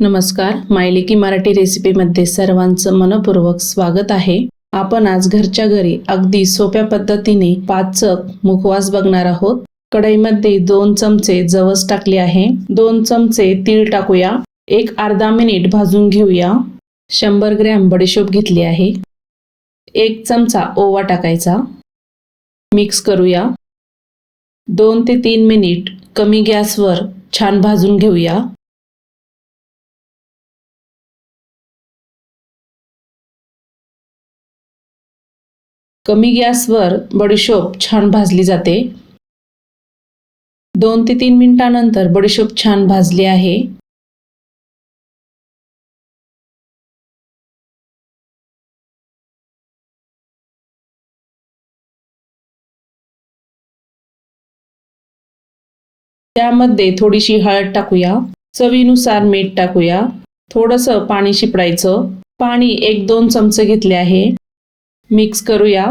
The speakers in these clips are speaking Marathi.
नमस्कार मायलिकी मराठी रेसिपीमध्ये सर्वांचं मनपूर्वक स्वागत आहे. आपण आज घरच्या घरी अगदी सोप्या पद्धतीने पाचक मुखवास बघणार आहोत. कढईमध्ये दोन चमचे जवस टाकले आहे. दोन चमचे तीळ टाकूया. एक अर्धा मिनिट भाजून घेऊया. शंभर ग्रॅम बडीशोप घेतली आहे. एक चमचा ओवा टाकायचा. मिक्स करूया. दोन ते तीन मिनिट कमी गॅसवर छान भाजून घेऊया. कमी गॅसवर बडीशोप छान भाजली जाते. दोन ते तीन मिनिटानंतर बडीशोप छान भाजली आहे. त्यामध्ये थोडीशी हळद टाकूया. चवीनुसार मीठ टाकूया. थोडंसं पाणी शिपडायचं. पाणी एक दोन चमचे घेतले आहे. मिक्स करूया.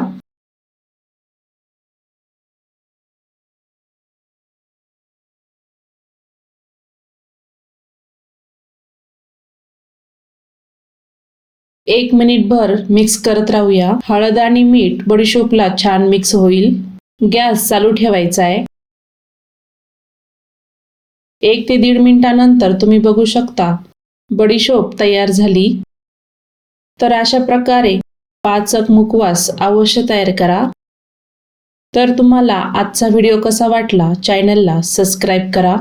एक मिनिट भर मिक्स करत राहूया. हळद आणि मीठ बडीशोपला छान मिक्स होईल. गॅस चालू ठेवायचा आहे एक ते दीड मिनिटानंतर तुम्ही बघू शकता. बडीशोप तयार झाली. तर अशा प्रकारे पाचक मुखवास अवश्य तयार करा. तर तुम्हाला आजचा व्हिडिओ कसा वाटला? चॅनलला सबस्क्राईब करा.